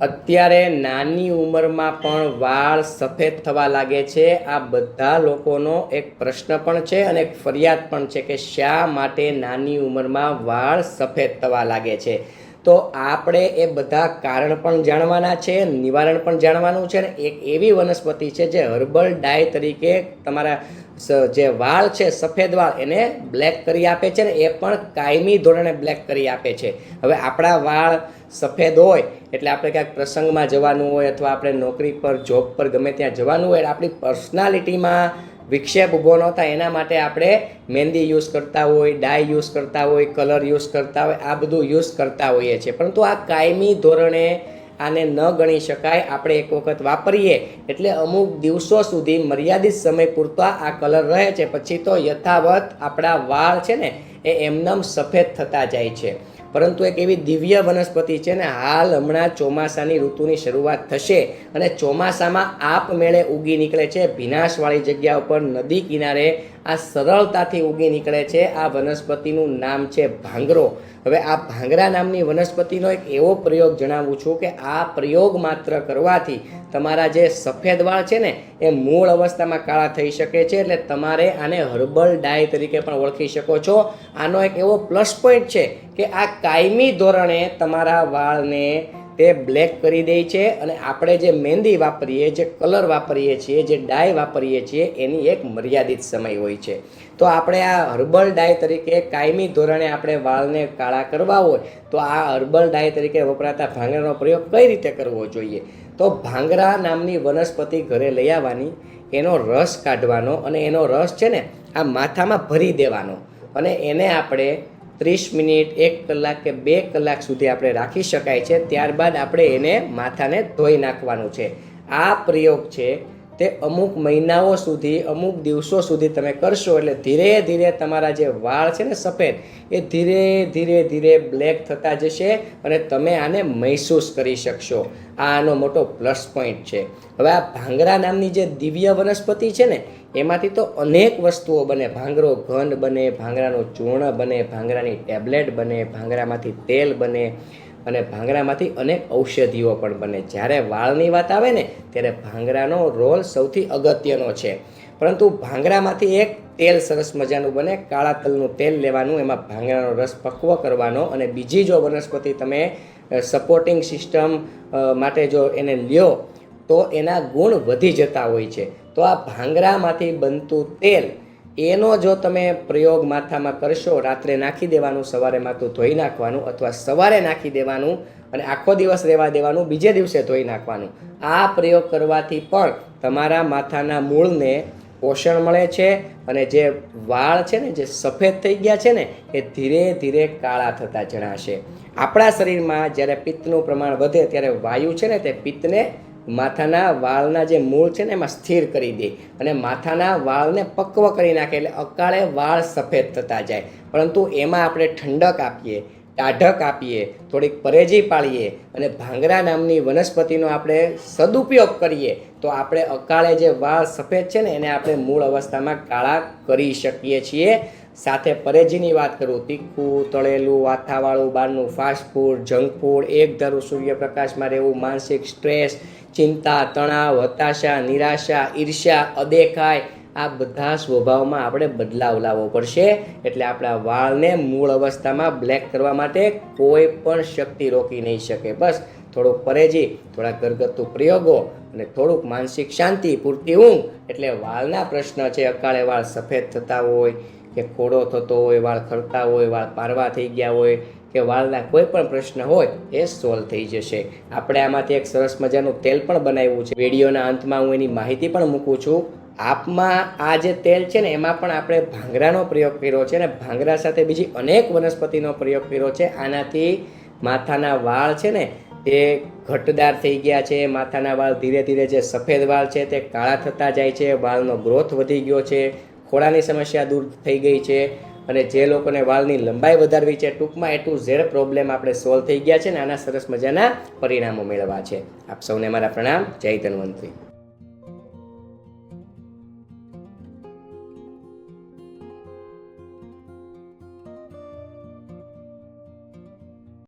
અત્યારે નાની ઉંમરમાં પણ વાળ સફેદ થવા લાગે છે. આ બધા લોકોનો એક પ્રશ્ન પણ છે અને એક ફરિયાદ પણ છે કે શા માટે નાની ઉંમરમાં વાળ સફેદ થવા લાગે છે? તો આપણે એ બધા કારણ પણ જાણવાના છે, નિવારણ પણ જાણવાનું છે અને એક એવી વનસ્પતિ છે જે હર્બલ ડાય તરીકે તમારા જે વાળ છે, સફેદ વાળ, એને બ્લેક કરી આપે છે ને એ પણ કાયમી ધોરણે બ્લેક કરી આપે છે. હવે આપણા વાળ સફેદ હોય એટલે આપણે ક્યાંક પ્રસંગમાં જવાનું હોય અથવા આપણે નોકરી પર, જોબ પર ગમે ત્યાં જવાનું હોય એટલે આપણી પર્સનાલિટીમાં વિક્ષેપ ઊભો ન થાય, એના માટે આપણે મહેંદી યુઝ કરતા હોય, ડાય યુઝ કરતા હોય, કલર યુઝ કરતા હોય, આ બધું યુઝ કરતા હોઈએ છીએ. પરંતુ આ કાયમી ધોરણે આને ન ગણી શકાય, આપણે એક વખત વાપરીએ, એટલે અમુક દિવસો સુધી મર્યાદિત સમય પૂરતા આ કલર રહે છે. પછી તો યથાવત આપણા વાળ છે ને, એ એમનેમ સફેદ થતા જાય છે. પરંતુ એક એવી દિવ્ય વનસ્પતિ છે ને, હાલ હમણાં ચોમાસાની ઋતુની શરૂઆત થશે અને ચોમાસામાં આપમેળે ઉગી નીકળે છે. ભીનાશવાળી જગ્યા ઉપર નદી કિનારે આ સરળતાથી ઉગી નીકળે છે. આ વનસ્પતિનું નામ છે ભાંગરો. હવે આ ભાંગરા નામની વનસ્પતિનો એક એવો પ્રયોગ જણાવું છું કે આ પ્રયોગ માત્ર કરવાથી તમારા જે સફેદ વાળ છે ને, એ મૂળ અવસ્થામાં કાળા થઈ શકે છે એટલે તમારે આને હર્બલ ડાય તરીકે પણ ઓળખી શકો છો. આનો એક એવો પ્લસ પોઈન્ટ છે કે આ કાયમી ધોરણે તમારા વાળને તે બ્લેક કરી દે છે અને આપણે જે મહેંદી વાપરીએ, જે કલર વાપરીએ છીએ, જે ડાય વાપરીએ છીએ, એની એક મર્યાદિત સમય હોય છે. તો આપણે આ હર્બલ ડાય તરીકે કાયમી ધોરણે આપણે વાળને કાળા કરવા હોય, તો આ હર્બલ ડાય તરીકે વપરાતા ભાંગરાનો પ્રયોગ કઈ રીતે કરવો જોઈએ? તો ભાંગરા નામની વનસ્પતિ ઘરે લઈ આવવાની, એનો રસ કાઢવાનો અને એનો રસ છે ને, આ માથામાં ભરી દેવાનો. અને એને આપણે ત્રીસ મિનિટ, એક કલાક કે બે કલાક સુધી આપણે રાખી શકાય છે. ત્યારબાદ આપણે એને માથાને ધોઈ નાખવાનું છે. આ પ્રયોગ છે તે અમુક મહિનાઓ સુધી, અમુક દિવસો સુધી તમે કરશો એટલે ધીરે ધીરે તમારા જે વાળ છે ને સફેદ, એ ધીરે ધીરે ધીરે બ્લેક થતા જશે અને તમે આને મહેસૂસ કરી શકશો. આ આનો મોટો પ્લસ પોઈન્ટ છે. હવે આ ભાંગરા નામની જે દિવ્ય વનસ્પતિ છે ને, એમાંથી તો અનેક વસ્તુઓ બને. ભાંગરો ઘન બને, ભાંગરાનું ચૂર્ણ બને, ભાંગરાની ટેબ્લેટ બને, ભાંગરામાંથી તેલ બને અને ભાંગરામાંથી અનેક ઔષધિઓ પણ બને. જ્યારે વાળની વાત આવે ને, ત્યારે ભાંગરાનો રોલ સૌથી અગત્યનો છે. પરંતુ ભાંગરામાંથી એક તેલ સરસ મજાનું બને, કાળા તલનું તેલ લેવાનું, એમાં ભાંગરાનો રસ પક્વ કરવાનો અને બીજી જો વનસ્પતિ તમે સપોર્ટિંગ સિસ્ટમ માટે જો એને લ્યો, તો એના ગુણ વધી જતા હોય છે. તો આ ભાંગરામાંથી બનતું તેલ એનો જો તમે પ્રયોગ માથામાં કરશો, રાત્રે નાખી દેવાનું, સવારે માથું ધોઈ નાખવાનું અથવા સવારે નાખી દેવાનું અને આખો દિવસ રહેવા દેવાનું, બીજે દિવસે ધોઈ નાખવાનું. આ પ્રયોગ કરવાથી પણ તમારા માથાના મૂળને પોષણ મળે છે અને જે વાળ છે ને, જે સફેદ થઈ ગયા છે ને, એ ધીરે ધીરે કાળા થતા જણાશે. આપણા શરીરમાં જ્યારે પિત્તનું પ્રમાણ વધે, ત્યારે વાયુ છે ને, તે પિત્તને માથાના વાળના જે મૂળ છે ને એમાં સ્થિર કરી દે અને માથાના વાળને પક્વ કરી નાખે એટલે અકાળે વાળ સફેદ થતા જાય. પરંતુ એમાં આપણે ઠંડક આપીએ ટાઢક આપીએ, થોડીક પરેજી પાડીએ અને ભાંગરા નામની વનસ્પતિનો આપણે સદુપયોગ કરીએ તો આપણે અકાળે જે વાળ સફેદ છે ને એને આપણે મૂળ અવસ્થામાં કાળા કરી શકીએ છીએ. સાથે પરેજીની વાત કરું, તીખું, તળેલું, વાથાવાળું, બહારનું ફાસ્ટ ફૂડ જંક ફૂડ એક ધારું સૂર્યપ્રકાશમાં રહેવું, માનસિક સ્ટ્રેસ ચિંતા, તણાવ, હતાશા, નિરાશા, ઈર્ષ્યા, અદેખાય, આ બધા સ્વભાવમાં આપણે બદલાવ લાવવો પડશે. એટલે આપણા વાળને મૂળ અવસ્થામાં બ્લેક કરવા માટે કોઈ પણ શક્તિ રોકી નહીં શકે. બસ, થોડુંક પરેજી, થોડા ઘરગથ્થુ પ્રયોગો અને થોડુંક માનસિક શાંતિ, પૂરતી ઊંઘ. એટલે વાળના પ્રશ્ન છે, અકાળે વાળ સફેદ થતા હોય કે ખોડો થતો હોય, વાળ ખરતા હોય, વાળ પારવા થઈ ગયા હોય, કે વાળના કોઈ પણ પ્રશ્ન હોય, એ સોલ્વ થઈ જશે. આપણે આમાંથી એક સરસ મજાનું તેલ પણ બનાવ્યું છે. વિડીયોના અંતમાં હું એની માહિતી પણ મૂકું છું. આપમાં આ જે તેલ છે ને, એમાં પણ આપણે ભાંગરાનો પ્રયોગ કર્યો છે અને ભાંગરા સાથે બીજી અનેક વનસ્પતિનો પ્રયોગ કર્યો છે. આનાથી માથાના વાળ છે ને, તે ઘટદાર થઈ ગયા છે. માથાના વાળ ધીરે ધીરે જે સફેદ વાળ છે તે કાળા થતા જાય છે. વાળનો ગ્રોથ વધી ગયો છે. ખોળાની સમસ્યા દૂર થઈ ગઈ છે અને જે લોકોને વાળની લંબાઈ વધારવી છે, ટૂંકમાં એ ટુ ઝેડ પ્રોબ્લેમ આપણે સોલ્વ થઈ ગયા છે ને આના સરસ મજાના પરિણામો મેળવવા છે. આપ સૌને મારા પ્રણામ. જય ધન્વંતરી.